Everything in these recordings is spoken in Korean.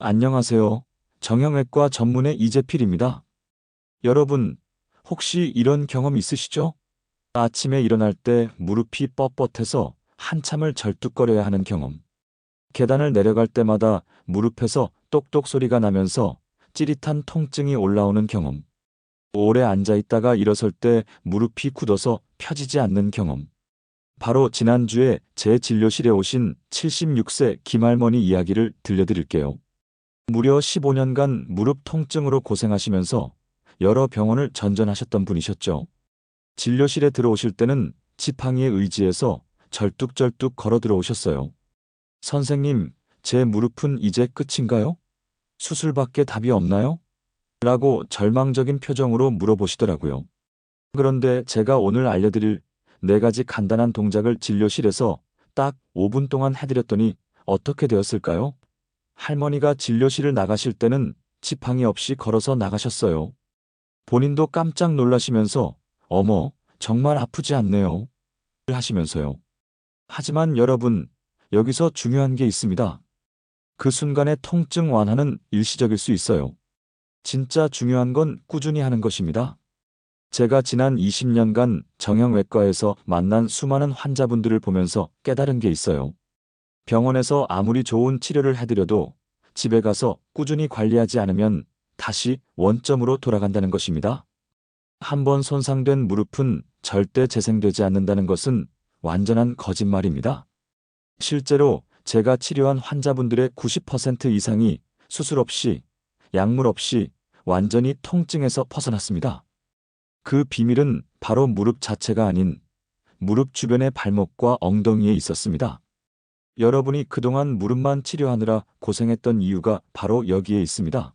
안녕하세요. 정형외과 전문의 이재필입니다. 여러분, 혹시 이런 경험 있으시죠? 아침에 일어날 때 무릎이 뻣뻣해서 한참을 절뚝거려야 하는 경험. 계단을 내려갈 때마다 무릎에서 똑똑 소리가 나면서 찌릿한 통증이 올라오는 경험. 오래 앉아 있다가 일어설 때 무릎이 굳어서 펴지지 않는 경험. 바로 지난주에 제 진료실에 오신 76세 김할머니 이야기를 들려드릴게요. 무려 15년간 무릎 통증으로 고생하시면서 여러 병원을 전전하셨던 분이셨죠. 진료실에 들어오실 때는 지팡이에 의지해서 절뚝절뚝 걸어 들어오셨어요. 선생님, 제 무릎은 이제 끝인가요? 수술밖에 답이 없나요? 라고 절망적인 표정으로 물어보시더라고요. 그런데 제가 오늘 알려드릴 네 가지 간단한 동작을 진료실에서 딱 5분 동안 해드렸더니 어떻게 되었을까요? 할머니가 진료실을 나가실 때는 지팡이 없이 걸어서 나가셨어요. 본인도 깜짝 놀라시면서 어머, 정말 아프지 않네요. 하시면서요. 하지만 여러분, 여기서 중요한 게 있습니다. 그 순간의 통증 완화는 일시적일 수 있어요. 진짜 중요한 건 꾸준히 하는 것입니다. 제가 지난 20년간 정형외과에서 만난 수많은 환자분들을 보면서 깨달은 게 있어요. 병원에서 아무리 좋은 치료를 해드려도 집에 가서 꾸준히 관리하지 않으면 다시 원점으로 돌아간다는 것입니다. 한번 손상된 무릎은 절대 재생되지 않는다는 것은 완전한 거짓말입니다. 실제로 제가 치료한 환자분들의 90% 이상이 수술 없이, 약물 없이 완전히 통증에서 벗어났습니다. 그 비밀은 바로 무릎 자체가 아닌 무릎 주변의 발목과 엉덩이에 있었습니다. 여러분이 그동안 무릎만 치료하느라 고생했던 이유가 바로 여기에 있습니다.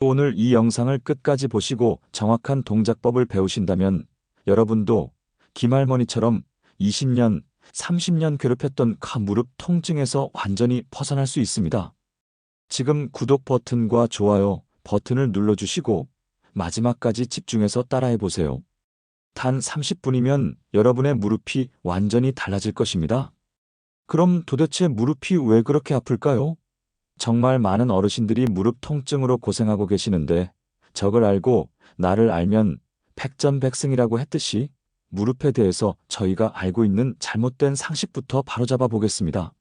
오늘 이 영상을 끝까지 보시고 정확한 동작법을 배우신다면 여러분도 김할머니처럼 20년, 30년 괴롭혔던 카 무릎 통증에서 완전히 벗어날 수 있습니다. 지금 구독 버튼과 좋아요 버튼을 눌러주시고 마지막까지 집중해서 따라해 보세요. 단 30분이면 여러분의 무릎이 완전히 달라질 것입니다. 그럼 도대체 무릎이 왜 그렇게 아플까요? 정말 많은 어르신들이 무릎 통증으로 고생하고 계시는데 적을 알고 나를 알면 백전백승이라고 했듯이 무릎에 대해서 저희가 알고 있는 잘못된 상식부터 바로잡아 보겠습니다.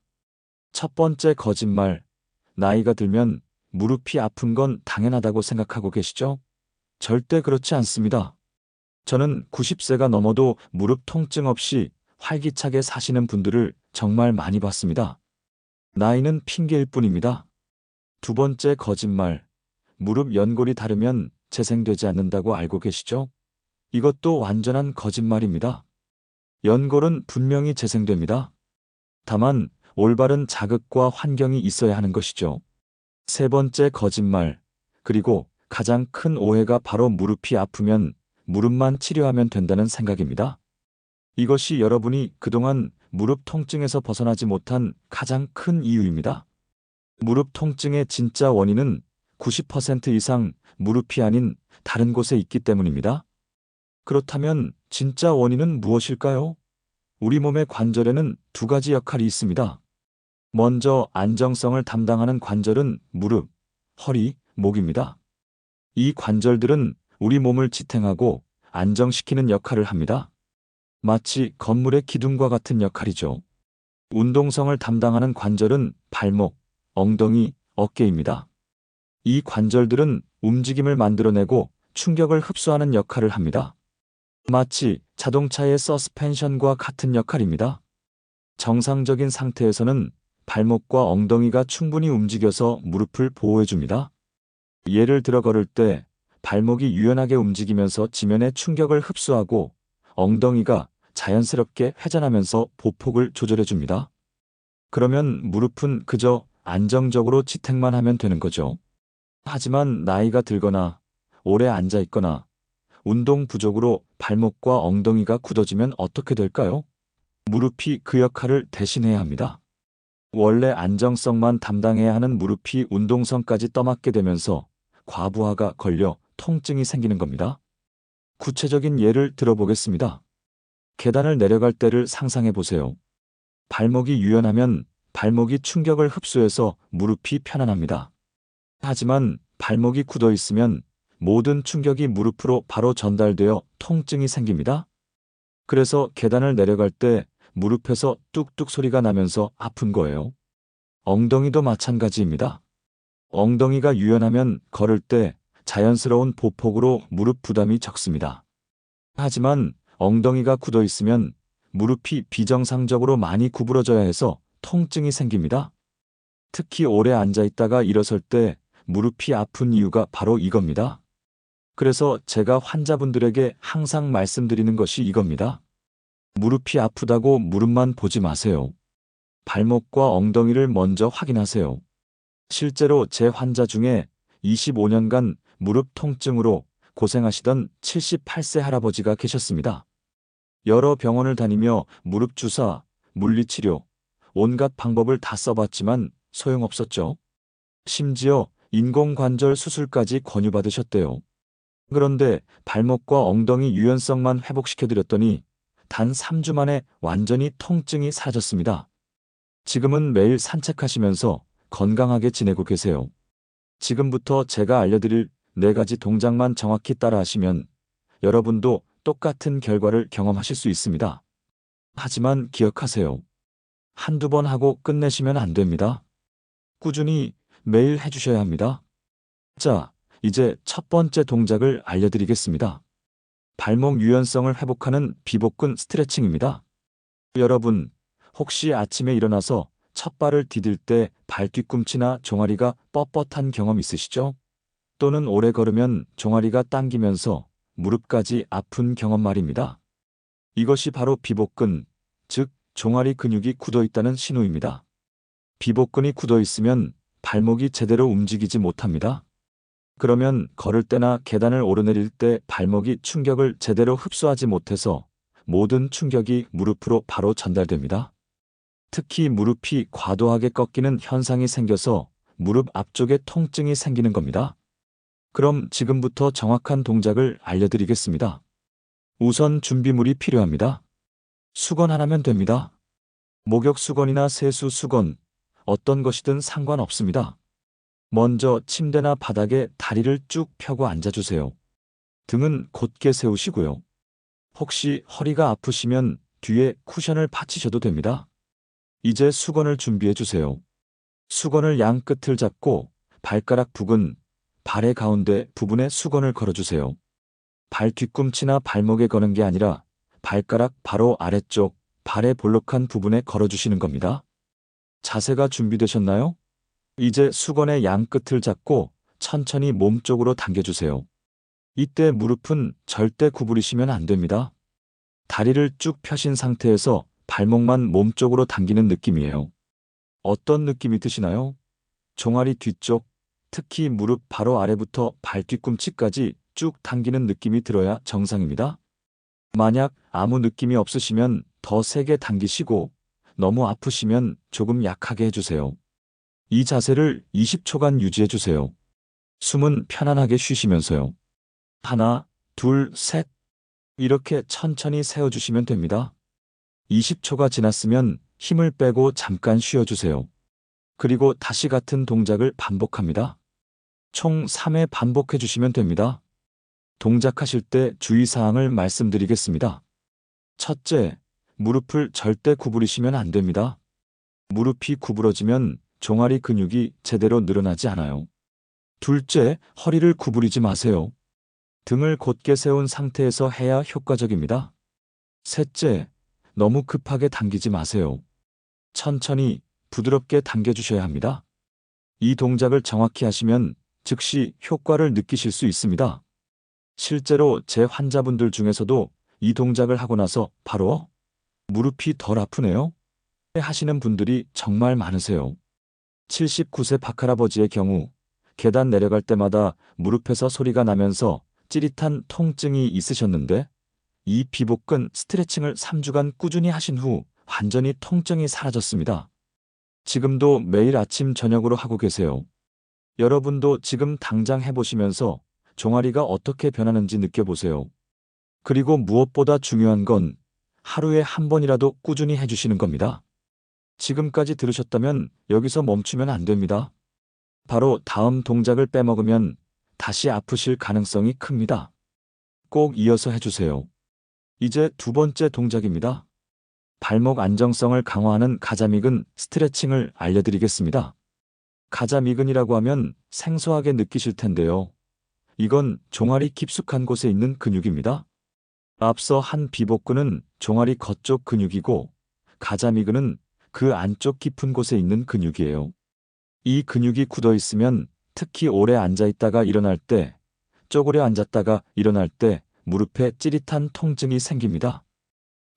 첫 번째 거짓말. 나이가 들면 무릎이 아픈 건 당연하다고 생각하고 계시죠? 절대 그렇지 않습니다. 저는 90세가 넘어도 무릎 통증 없이 활기차게 사시는 분들을 정말 많이 봤습니다. 나이는 핑계일 뿐입니다. 두 번째 거짓말. 무릎 연골이 다르면 재생되지 않는다고 알고 계시죠? 이것도 완전한 거짓말입니다. 연골은 분명히 재생됩니다. 다만 올바른 자극과 환경이 있어야 하는 것이죠. 세 번째 거짓말. 그리고 가장 큰 오해가 바로 무릎이 아프면 무릎만 치료하면 된다는 생각입니다. 이것이 여러분이 그동안 무릎 통증에서 벗어나지 못한 가장 큰 이유입니다. 무릎 통증의 진짜 원인은 90% 이상 무릎이 아닌 다른 곳에 있기 때문입니다. 그렇다면 진짜 원인은 무엇일까요? 우리 몸의 관절에는 두 가지 역할이 있습니다. 먼저 안정성을 담당하는 관절은 무릎, 허리, 목입니다. 이 관절들은 우리 몸을 지탱하고 안정시키는 역할을 합니다. 마치 건물의 기둥과 같은 역할이죠. 운동성을 담당하는 관절은 발목, 엉덩이, 어깨입니다. 이 관절들은 움직임을 만들어내고 충격을 흡수하는 역할을 합니다. 마치 자동차의 서스펜션과 같은 역할입니다. 정상적인 상태에서는 발목과 엉덩이가 충분히 움직여서 무릎을 보호해줍니다. 예를 들어 걸을 때 발목이 유연하게 움직이면서 지면의 충격을 흡수하고 엉덩이가 자연스럽게 회전하면서 보폭을 조절해줍니다. 그러면 무릎은 그저 안정적으로 지탱만 하면 되는 거죠. 하지만 나이가 들거나 오래 앉아 있거나 운동 부족으로 발목과 엉덩이가 굳어지면 어떻게 될까요? 무릎이 그 역할을 대신해야 합니다. 원래 안정성만 담당해야 하는 무릎이 운동성까지 떠맡게 되면서 과부하가 걸려 통증이 생기는 겁니다. 구체적인 예를 들어보겠습니다. 계단을 내려갈 때를 상상해 보세요. 발목이 유연하면 발목이 충격을 흡수해서 무릎이 편안합니다. 하지만 발목이 굳어 있으면 모든 충격이 무릎으로 바로 전달되어 통증이 생깁니다. 그래서 계단을 내려갈 때 무릎에서 뚝뚝 소리가 나면서 아픈 거예요. 엉덩이도 마찬가지입니다. 엉덩이가 유연하면 걸을 때 자연스러운 보폭으로 무릎 부담이 적습니다. 하지만 엉덩이가 굳어 있으면 무릎이 비정상적으로 많이 구부러져야 해서 통증이 생깁니다. 특히 오래 앉아 있다가 일어설 때 무릎이 아픈 이유가 바로 이겁니다. 그래서 제가 환자분들에게 항상 말씀드리는 것이 이겁니다. 무릎이 아프다고 무릎만 보지 마세요. 발목과 엉덩이를 먼저 확인하세요. 실제로 제 환자 중에 25년간 무릎 통증으로 고생하시던 78세 할아버지가 계셨습니다. 여러 병원을 다니며 무릎 주사, 물리치료, 온갖 방법을 다 써봤지만 소용없었죠. 심지어 인공관절 수술까지 권유받으셨대요. 그런데 발목과 엉덩이 유연성만 회복시켜드렸더니 단 3주 만에 완전히 통증이 사라졌습니다. 지금은 매일 산책하시면서 건강하게 지내고 계세요. 지금부터 제가 알려드릴 네 가지 동작만 정확히 따라 하시면 여러분도 똑같은 결과를 경험하실 수 있습니다. 하지만 기억하세요. 한두 번 하고 끝내시면 안 됩니다. 꾸준히 매일 해주셔야 합니다. 자, 이제 첫 번째 동작을 알려드리겠습니다. 발목 유연성을 회복하는 비복근 스트레칭입니다. 여러분, 혹시 아침에 일어나서 첫 발을 디딜 때 발 뒤꿈치나 종아리가 뻣뻣한 경험 있으시죠? 또는 오래 걸으면 종아리가 당기면서 무릎까지 아픈 경험 말입니다. 이것이 바로 비복근, 즉 종아리 근육이 굳어 있다는 신호입니다. 비복근이 굳어 있으면 발목이 제대로 움직이지 못합니다. 그러면 걸을 때나 계단을 오르내릴 때 발목이 충격을 제대로 흡수하지 못해서 모든 충격이 무릎으로 바로 전달됩니다. 특히 무릎이 과도하게 꺾이는 현상이 생겨서 무릎 앞쪽에 통증이 생기는 겁니다. 그럼 지금부터 정확한 동작을 알려드리겠습니다. 우선 준비물이 필요합니다. 수건 하나면 됩니다. 목욕 수건이나 세수 수건, 어떤 것이든 상관없습니다. 먼저 침대나 바닥에 다리를 쭉 펴고 앉아주세요. 등은 곧게 세우시고요. 혹시 허리가 아프시면 뒤에 쿠션을 받치셔도 됩니다. 이제 수건을 준비해 주세요. 수건을 양 끝을 잡고 발가락 부근, 발의 가운데 부분에 수건을 걸어주세요. 발 뒤꿈치나 발목에 거는 게 아니라 발가락 바로 아래쪽, 발의 볼록한 부분에 걸어주시는 겁니다. 자세가 준비되셨나요? 이제 수건의 양 끝을 잡고 천천히 몸 쪽으로 당겨주세요. 이때 무릎은 절대 구부리시면 안 됩니다. 다리를 쭉 펴신 상태에서 발목만 몸 쪽으로 당기는 느낌이에요. 어떤 느낌이 드시나요? 종아리 뒤쪽, 특히 무릎 바로 아래부터 발 뒤꿈치까지 쭉 당기는 느낌이 들어야 정상입니다. 만약 아무 느낌이 없으시면 더 세게 당기시고 너무 아프시면 조금 약하게 해주세요. 이 자세를 20초간 유지해 주세요. 숨은 편안하게 쉬시면서요. 하나, 둘, 셋. 이렇게 천천히 세워주시면 됩니다. 20초가 지났으면 힘을 빼고 잠깐 쉬어주세요. 그리고 다시 같은 동작을 반복합니다. 총 3회 반복해 주시면 됩니다. 동작하실 때 주의사항을 말씀드리겠습니다. 첫째, 무릎을 절대 구부리시면 안 됩니다. 무릎이 구부러지면 종아리 근육이 제대로 늘어나지 않아요. 둘째, 허리를 구부리지 마세요. 등을 곧게 세운 상태에서 해야 효과적입니다. 셋째, 너무 급하게 당기지 마세요. 천천히 부드럽게 당겨주셔야 합니다. 이 동작을 정확히 하시면 즉시 효과를 느끼실 수 있습니다. 실제로 제 환자분들 중에서도 이 동작을 하고 나서 바로 무릎이 덜 아프네요. 하시는 분들이 정말 많으세요. 79세 박할아버지의 경우 계단 내려갈 때마다 무릎에서 소리가 나면서 찌릿한 통증이 있으셨는데 이 비복근 스트레칭을 3주간 꾸준히 하신 후 완전히 통증이 사라졌습니다. 지금도 매일 아침 저녁으로 하고 계세요. 여러분도 지금 당장 해보시면서 종아리가 어떻게 변하는지 느껴보세요. 그리고 무엇보다 중요한 건 하루에 한 번이라도 꾸준히 해주시는 겁니다. 지금까지 들으셨다면 여기서 멈추면 안 됩니다. 바로 다음 동작을 빼먹으면 다시 아프실 가능성이 큽니다. 꼭 이어서 해주세요. 이제 두 번째 동작입니다. 발목 안정성을 강화하는 가자미근 스트레칭을 알려드리겠습니다. 가자 미근이라고 하면 생소하게 느끼실 텐데요. 이건 종아리 깊숙한 곳에 있는 근육입니다. 앞서 한 비복근은 종아리 겉쪽 근육이고 가자 미근은 그 안쪽 깊은 곳에 있는 근육이에요. 이 근육이 굳어 있으면 특히 오래 앉아 있다가 일어날 때, 쪼그려 앉았다가 일어날 때 무릎에 찌릿한 통증이 생깁니다.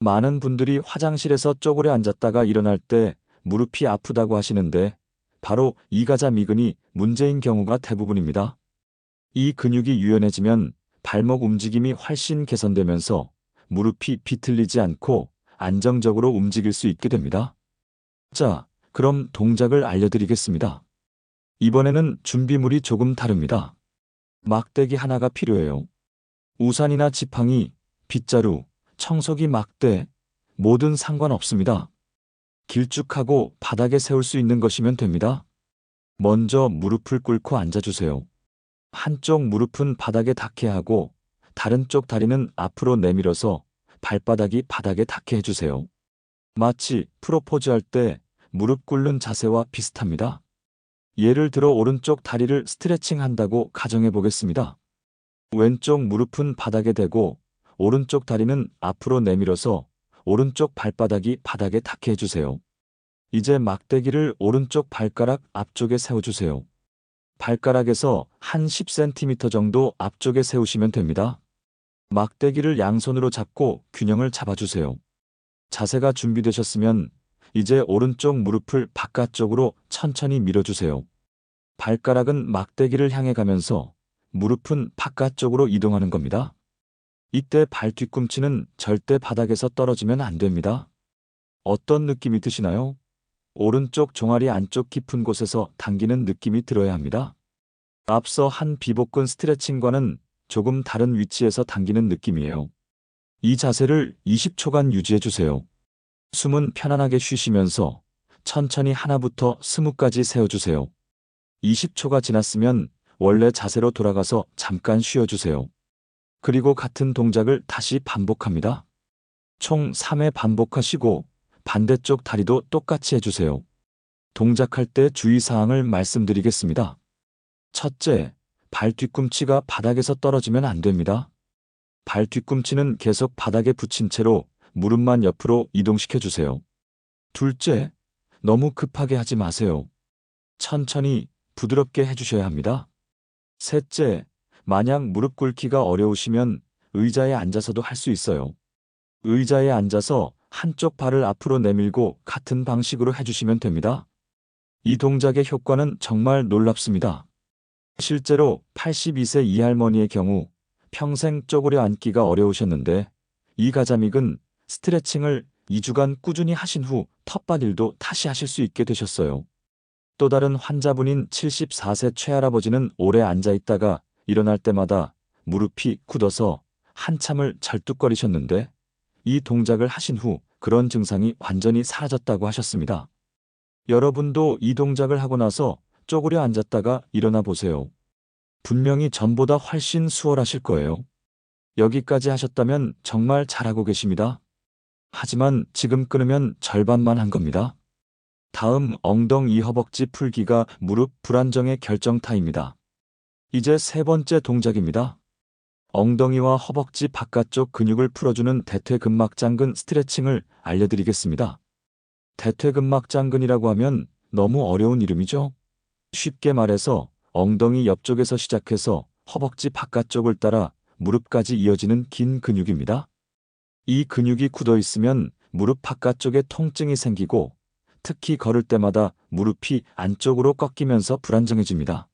많은 분들이 화장실에서 쪼그려 앉았다가 일어날 때 무릎이 아프다고 하시는데 바로 이 가자 미근이 문제인 경우가 대부분입니다. 이 근육이 유연해지면 발목 움직임이 훨씬 개선되면서 무릎이 비틀리지 않고 안정적으로 움직일 수 있게 됩니다. 자, 그럼 동작을 알려드리겠습니다. 이번에는 준비물이 조금 다릅니다. 막대기 하나가 필요해요. 우산이나 지팡이, 빗자루, 청소기 막대, 뭐든 상관없습니다. 길쭉하고 바닥에 세울 수 있는 것이면 됩니다. 먼저 무릎을 꿇고 앉아주세요. 한쪽 무릎은 바닥에 닿게 하고 다른 쪽 다리는 앞으로 내밀어서 발바닥이 바닥에 닿게 해주세요. 마치 프로포즈 할 때 무릎 꿇는 자세와 비슷합니다. 예를 들어 오른쪽 다리를 스트레칭 한다고 가정해 보겠습니다. 왼쪽 무릎은 바닥에 대고 오른쪽 다리는 앞으로 내밀어서 오른쪽 발바닥이 바닥에 닿게 해주세요. 이제 막대기를 오른쪽 발가락 앞쪽에 세워주세요. 발가락에서 한 10cm 정도 앞쪽에 세우시면 됩니다. 막대기를 양손으로 잡고 균형을 잡아주세요. 자세가 준비되셨으면 이제 오른쪽 무릎을 바깥쪽으로 천천히 밀어주세요. 발가락은 막대기를 향해 가면서 무릎은 바깥쪽으로 이동하는 겁니다. 이때 발 뒤꿈치는 절대 바닥에서 떨어지면 안 됩니다. 어떤 느낌이 드시나요? 오른쪽 종아리 안쪽 깊은 곳에서 당기는 느낌이 들어야 합니다. 앞서 한 비복근 스트레칭과는 조금 다른 위치에서 당기는 느낌이에요. 이 자세를 20초간 유지해 주세요. 숨은 편안하게 쉬시면서 천천히 하나부터 스무까지 세워주세요. 20초가 지났으면 원래 자세로 돌아가서 잠깐 쉬어주세요. 그리고 같은 동작을 다시 반복합니다. 총 3회 반복하시고 반대쪽 다리도 똑같이 해주세요. 동작할 때 주의사항을 말씀드리겠습니다. 첫째, 발 뒤꿈치가 바닥에서 떨어지면 안 됩니다. 발 뒤꿈치는 계속 바닥에 붙인 채로 무릎만 옆으로 이동시켜 주세요. 둘째, 너무 급하게 하지 마세요. 천천히 부드럽게 해주셔야 합니다. 셋째, 만약 무릎 꿇기가 어려우시면 의자에 앉아서도 할 수 있어요. 의자에 앉아서 한쪽 발을 앞으로 내밀고 같은 방식으로 해주시면 됩니다. 이 동작의 효과는 정말 놀랍습니다. 실제로 82세 이 할머니의 경우 평생 쪼그려 앉기가 어려우셨는데 이 가자믹은 스트레칭을 2주간 꾸준히 하신 후 텃밭일도 다시 하실 수 있게 되셨어요. 또 다른 환자분인 74세 최할아버지는 오래 앉아 있다가 일어날 때마다 무릎이 굳어서 한참을 절뚝거리셨는데 이 동작을 하신 후 그런 증상이 완전히 사라졌다고 하셨습니다. 여러분도 이 동작을 하고 나서 쪼그려 앉았다가 일어나 보세요. 분명히 전보다 훨씬 수월하실 거예요. 여기까지 하셨다면 정말 잘하고 계십니다. 하지만 지금 끊으면 절반만 한 겁니다. 다음 엉덩이 허벅지 풀기가 무릎 불안정의 결정타입니다. 이제 세 번째 동작입니다. 엉덩이와 허벅지 바깥쪽 근육을 풀어주는 대퇴근막장근 스트레칭을 알려드리겠습니다. 대퇴근막장근이라고 하면 너무 어려운 이름이죠? 쉽게 말해서 엉덩이 옆쪽에서 시작해서 허벅지 바깥쪽을 따라 무릎까지 이어지는 긴 근육입니다. 이 근육이 굳어 있으면 무릎 바깥쪽에 통증이 생기고 특히 걸을 때마다 무릎이 안쪽으로 꺾이면서 불안정해집니다.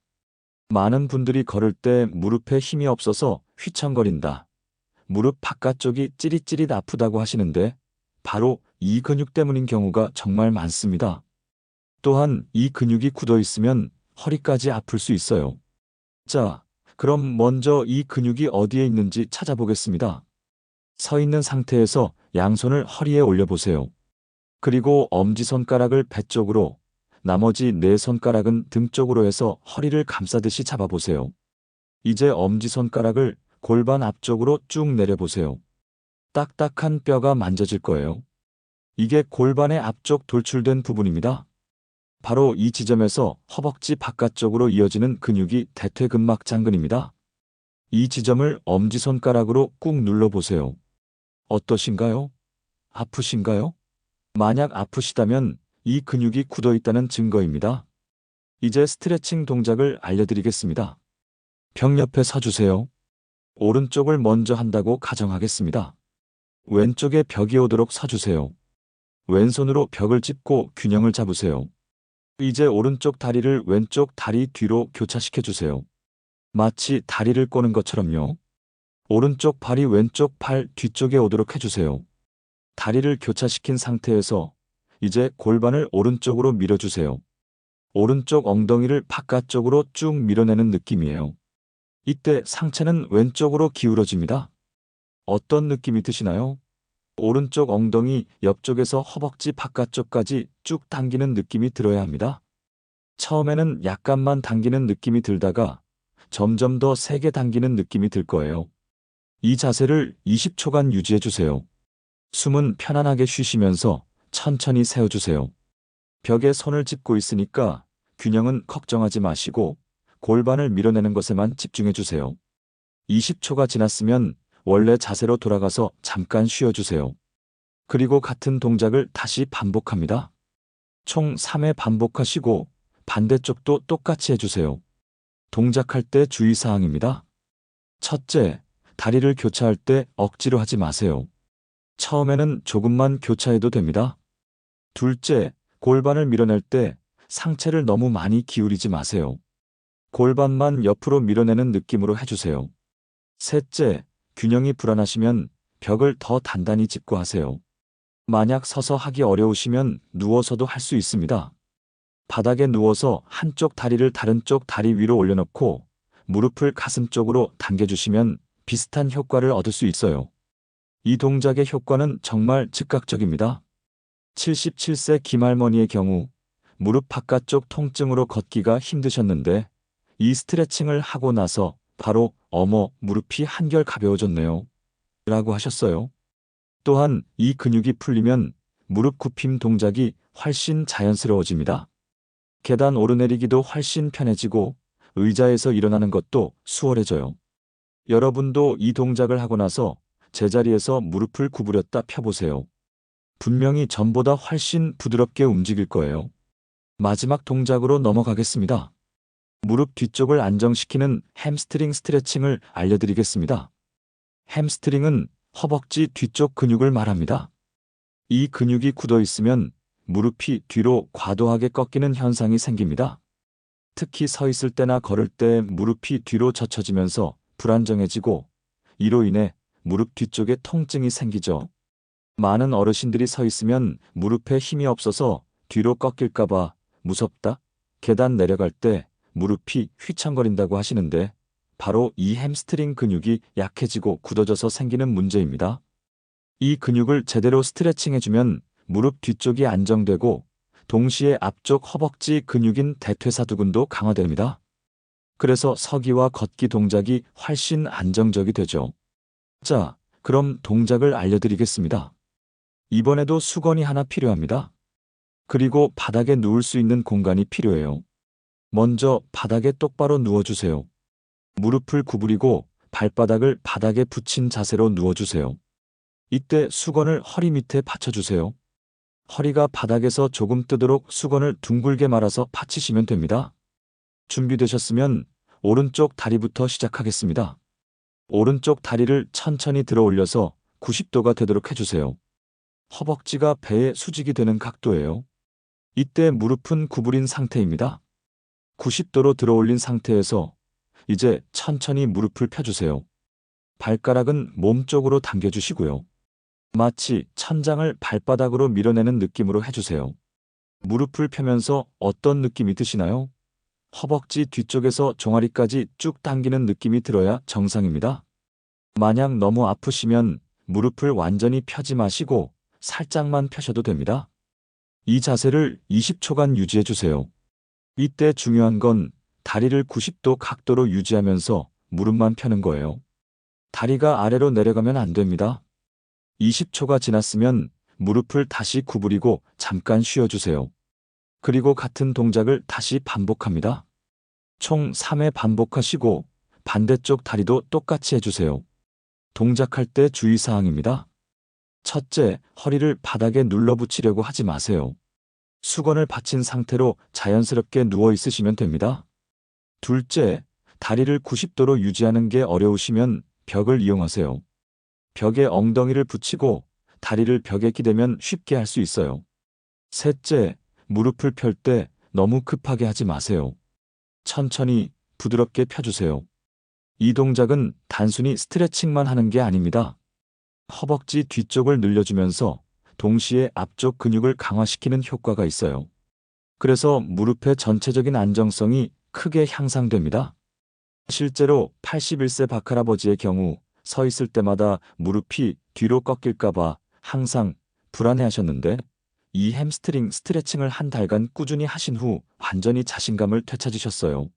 많은 분들이 걸을 때 무릎에 힘이 없어서 휘청거린다. 무릎 바깥쪽이 찌릿찌릿 아프다고 하시는데 바로 이 근육 때문인 경우가 정말 많습니다. 또한 이 근육이 굳어 있으면 허리까지 아플 수 있어요. 자, 그럼 먼저 이 근육이 어디에 있는지 찾아보겠습니다. 서 있는 상태에서 양손을 허리에 올려보세요. 그리고 엄지손가락을 배 쪽으로, 나머지 네 손가락은 등 쪽으로 해서 허리를 감싸듯이 잡아보세요. 이제 엄지손가락을 골반 앞쪽으로 쭉 내려보세요. 딱딱한 뼈가 만져질 거예요. 이게 골반의 앞쪽 돌출된 부분입니다. 바로 이 지점에서 허벅지 바깥쪽으로 이어지는 근육이 대퇴근막 장근입니다. 이 지점을 엄지손가락으로 꾹 눌러보세요. 어떠신가요? 아프신가요? 만약 아프시다면 이 근육이 굳어 있다는 증거입니다. 이제 스트레칭 동작을 알려드리겠습니다. 벽 옆에 서주세요. 오른쪽을 먼저 한다고 가정하겠습니다. 왼쪽에 벽이 오도록 서주세요. 왼손으로 벽을 짚고 균형을 잡으세요. 이제 오른쪽 다리를 왼쪽 다리 뒤로 교차시켜 주세요. 마치 다리를 꼬는 것처럼요. 오른쪽 발이 왼쪽 팔 뒤쪽에 오도록 해주세요. 다리를 교차시킨 상태에서 이제 골반을 오른쪽으로 밀어주세요. 오른쪽 엉덩이를 바깥쪽으로 쭉 밀어내는 느낌이에요. 이때 상체는 왼쪽으로 기울어집니다. 어떤 느낌이 드시나요? 오른쪽 엉덩이 옆쪽에서 허벅지 바깥쪽까지 쭉 당기는 느낌이 들어야 합니다. 처음에는 약간만 당기는 느낌이 들다가 점점 더 세게 당기는 느낌이 들 거예요. 이 자세를 20초간 유지해 주세요. 숨은 편안하게 쉬시면서 천천히 세워주세요. 벽에 손을 짚고 있으니까 균형은 걱정하지 마시고 골반을 밀어내는 것에만 집중해 주세요. 20초가 지났으면 원래 자세로 돌아가서 잠깐 쉬어주세요. 그리고 같은 동작을 다시 반복합니다. 총 3회 반복하시고 반대쪽도 똑같이 해주세요. 동작할 때 주의사항입니다. 첫째, 다리를 교차할 때 억지로 하지 마세요. 처음에는 조금만 교차해도 됩니다. 둘째, 골반을 밀어낼 때 상체를 너무 많이 기울이지 마세요. 골반만 옆으로 밀어내는 느낌으로 해주세요. 셋째, 균형이 불안하시면 벽을 더 단단히 짚고 하세요. 만약 서서 하기 어려우시면 누워서도 할 수 있습니다. 바닥에 누워서 한쪽 다리를 다른 쪽 다리 위로 올려놓고 무릎을 가슴 쪽으로 당겨주시면 비슷한 효과를 얻을 수 있어요. 이 동작의 효과는 정말 즉각적입니다. 77세 김할머니의 경우 무릎 바깥쪽 통증으로 걷기가 힘드셨는데 이 스트레칭을 하고 나서 바로 어머 무릎이 한결 가벼워졌네요. 라고 하셨어요. 또한 이 근육이 풀리면 무릎 굽힘 동작이 훨씬 자연스러워집니다. 계단 오르내리기도 훨씬 편해지고 의자에서 일어나는 것도 수월해져요. 여러분도 이 동작을 하고 나서 제자리에서 무릎을 구부렸다 펴보세요. 분명히 전보다 훨씬 부드럽게 움직일 거예요. 마지막 동작으로 넘어가겠습니다. 무릎 뒤쪽을 안정시키는 햄스트링 스트레칭을 알려드리겠습니다. 햄스트링은 허벅지 뒤쪽 근육을 말합니다. 이 근육이 굳어 있으면 무릎이 뒤로 과도하게 꺾이는 현상이 생깁니다. 특히 서 있을 때나 걸을 때 무릎이 뒤로 젖혀지면서 불안정해지고 이로 인해 무릎 뒤쪽에 통증이 생기죠. 많은 어르신들이 서 있으면 무릎에 힘이 없어서 뒤로 꺾일까봐 무섭다. 계단 내려갈 때 무릎이 휘청거린다고 하시는데 바로 이 햄스트링 근육이 약해지고 굳어져서 생기는 문제입니다. 이 근육을 제대로 스트레칭해주면 무릎 뒤쪽이 안정되고 동시에 앞쪽 허벅지 근육인 대퇴사두근도 강화됩니다. 그래서 서기와 걷기 동작이 훨씬 안정적이 되죠. 자, 그럼 동작을 알려드리겠습니다. 이번에도 수건이 하나 필요합니다. 그리고 바닥에 누울 수 있는 공간이 필요해요. 먼저 바닥에 똑바로 누워주세요. 무릎을 구부리고 발바닥을 바닥에 붙인 자세로 누워주세요. 이때 수건을 허리 밑에 받쳐주세요. 허리가 바닥에서 조금 뜨도록 수건을 둥글게 말아서 받치시면 됩니다. 준비되셨으면 오른쪽 다리부터 시작하겠습니다. 오른쪽 다리를 천천히 들어 올려서 90도가 되도록 해주세요. 허벅지가 배에 수직이 되는 각도예요. 이때 무릎은 구부린 상태입니다. 90도로 들어 올린 상태에서 이제 천천히 무릎을 펴주세요. 발가락은 몸 쪽으로 당겨주시고요. 마치 천장을 발바닥으로 밀어내는 느낌으로 해주세요. 무릎을 펴면서 어떤 느낌이 드시나요? 허벅지 뒤쪽에서 종아리까지 쭉 당기는 느낌이 들어야 정상입니다. 만약 너무 아프시면 무릎을 완전히 펴지 마시고 살짝만 펴셔도 됩니다. 이 자세를 20초간 유지해 주세요. 이때 중요한 건 다리를 90도 각도로 유지하면서 무릎만 펴는 거예요. 다리가 아래로 내려가면 안 됩니다. 20초가 지났으면 무릎을 다시 구부리고 잠깐 쉬어주세요. 그리고 같은 동작을 다시 반복합니다. 총 3회 반복하시고 반대쪽 다리도 똑같이 해주세요. 동작할 때 주의사항입니다. 첫째, 허리를 바닥에 눌러붙이려고 하지 마세요. 수건을 받친 상태로 자연스럽게 누워 있으시면 됩니다. 둘째, 다리를 90도로 유지하는 게 어려우시면 벽을 이용하세요. 벽에 엉덩이를 붙이고 다리를 벽에 기대면 쉽게 할 수 있어요. 셋째, 무릎을 펼 때 너무 급하게 하지 마세요. 천천히 부드럽게 펴주세요. 이 동작은 단순히 스트레칭만 하는 게 아닙니다. 허벅지 뒤쪽을 늘려주면서 동시에 앞쪽 근육을 강화시키는 효과가 있어요. 그래서 무릎의 전체적인 안정성이 크게 향상됩니다. 실제로 81세 박할아버지의 경우 서 있을 때마다 무릎이 뒤로 꺾일까봐 항상 불안해하셨는데 이 햄스트링 스트레칭을 한 달간 꾸준히 하신 후 완전히 자신감을 되찾으셨어요.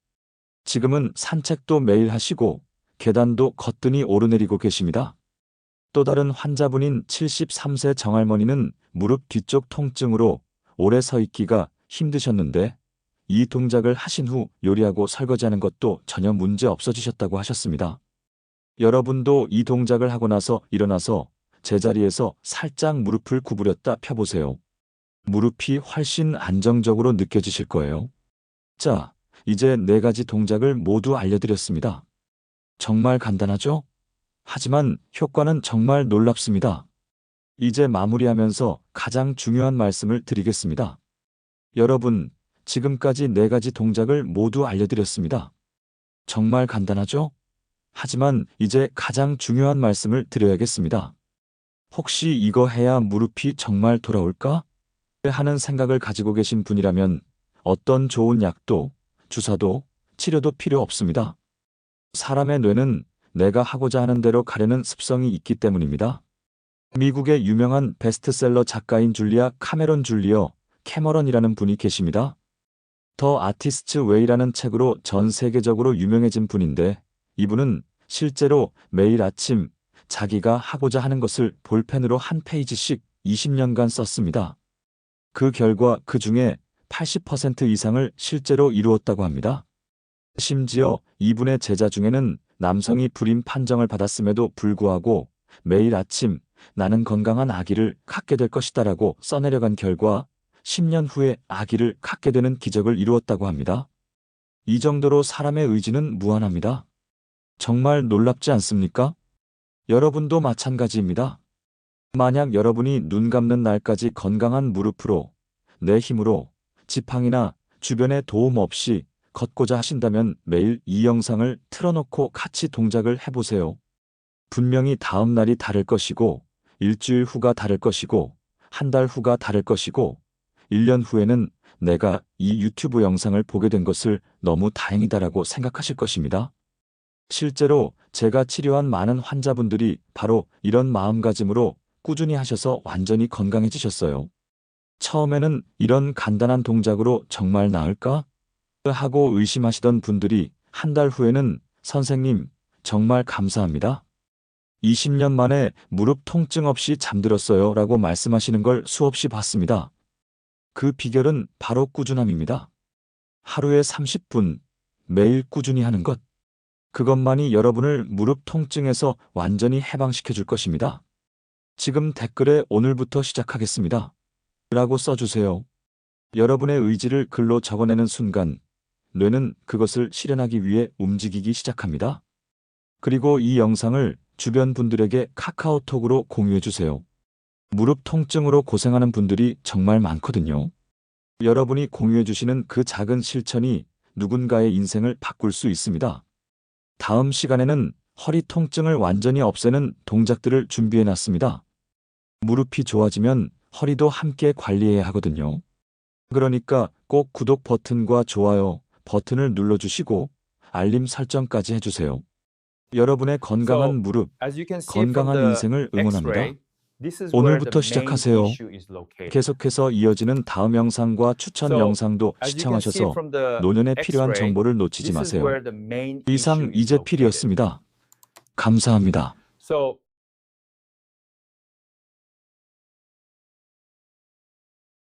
지금은 산책도 매일 하시고 계단도 거뜬히 오르내리고 계십니다. 또 다른 환자분인 73세 정할머니는 무릎 뒤쪽 통증으로 오래 서 있기가 힘드셨는데 이 동작을 하신 후 요리하고 설거지하는 것도 전혀 문제 없어지셨다고 하셨습니다. 여러분도 이 동작을 하고 나서 일어나서 제자리에서 살짝 무릎을 구부렸다 펴보세요. 무릎이 훨씬 안정적으로 느껴지실 거예요. 자, 이제 네 가지 동작을 모두 알려드렸습니다. 정말 간단하죠? 하지만 효과는 정말 놀랍습니다. 이제 마무리하면서 가장 중요한 말씀을 드리겠습니다. 여러분, 지금까지 네 가지 동작을 모두 알려드렸습니다. 정말 간단하죠? 하지만 이제 가장 중요한 말씀을 드려야겠습니다. 혹시 이거 해야 무릎이 정말 돌아올까? 하는 생각을 가지고 계신 분이라면 어떤 좋은 약도, 주사도, 치료도 필요 없습니다. 사람의 뇌는 내가 하고자 하는 대로 가려는 습성이 있기 때문입니다. 미국의 유명한 베스트셀러 작가인 줄리아 카메론 줄리어 캐머런이라는 분이 계십니다. 더 아티스트 웨이라는 책으로 전 세계적으로 유명해진 분인데 이분은 실제로 매일 아침 자기가 하고자 하는 것을 볼펜으로 한 페이지씩 20년간 썼습니다. 그 결과 그 중에 80% 이상을 실제로 이루었다고 합니다. 심지어 이분의 제자 중에는 남성이 불임 판정을 받았음에도 불구하고 매일 아침 나는 건강한 아기를 갖게 될 것이다라고 써내려간 결과 10년 후에 아기를 갖게 되는 기적을 이루었다고 합니다. 이 정도로 사람의 의지는 무한합니다. 정말 놀랍지 않습니까? 여러분도 마찬가지입니다. 만약 여러분이 눈 감는 날까지 건강한 무릎으로 내 힘으로 지팡이나 주변의 도움 없이 걷고자 하신다면 매일 이 영상을 틀어놓고 같이 동작을 해보세요. 분명히 다음 날이 다를 것이고, 일주일 후가 다를 것이고, 한 달 후가 다를 것이고, 1년 후에는 내가 이 유튜브 영상을 보게 된 것을 너무 다행이다라고 생각하실 것입니다. 실제로 제가 치료한 많은 환자분들이 바로 이런 마음가짐으로 꾸준히 하셔서 완전히 건강해지셨어요. 처음에는 이런 간단한 동작으로 정말 나을까? 하고 의심하시던 분들이 한 달 후에는 선생님, 정말 감사합니다. 20년 만에 무릎 통증 없이 잠들었어요 라고 말씀하시는 걸 수없이 봤습니다. 그 비결은 바로 꾸준함입니다. 하루에 30분, 매일 꾸준히 하는 것. 그것만이 여러분을 무릎 통증에서 완전히 해방시켜 줄 것입니다. 지금 댓글에 오늘부터 시작하겠습니다. 라고 써주세요. 여러분의 의지를 글로 적어내는 순간, 뇌는 그것을 실현하기 위해 움직이기 시작합니다. 그리고 이 영상을 주변 분들에게 카카오톡으로 공유해 주세요. 무릎 통증으로 고생하는 분들이 정말 많거든요. 여러분이 공유해 주시는 그 작은 실천이 누군가의 인생을 바꿀 수 있습니다. 다음 시간에는 허리 통증을 완전히 없애는 동작들을 준비해 놨습니다. 무릎이 좋아지면 허리도 함께 관리해야 하거든요. 그러니까 꼭 구독 버튼과 좋아요 버튼을 눌러주시고 알림 설정까지 해주세요. 여러분의 건강한 무릎, 건강한 인생을 응원합니다. 오늘부터 시작하세요. 계속해서 이어지는 다음 영상과 추천 영상도 시청하셔서 노년에 필요한 정보를 놓치지 마세요. 이상. 이재필이었습니다. 감사합니다.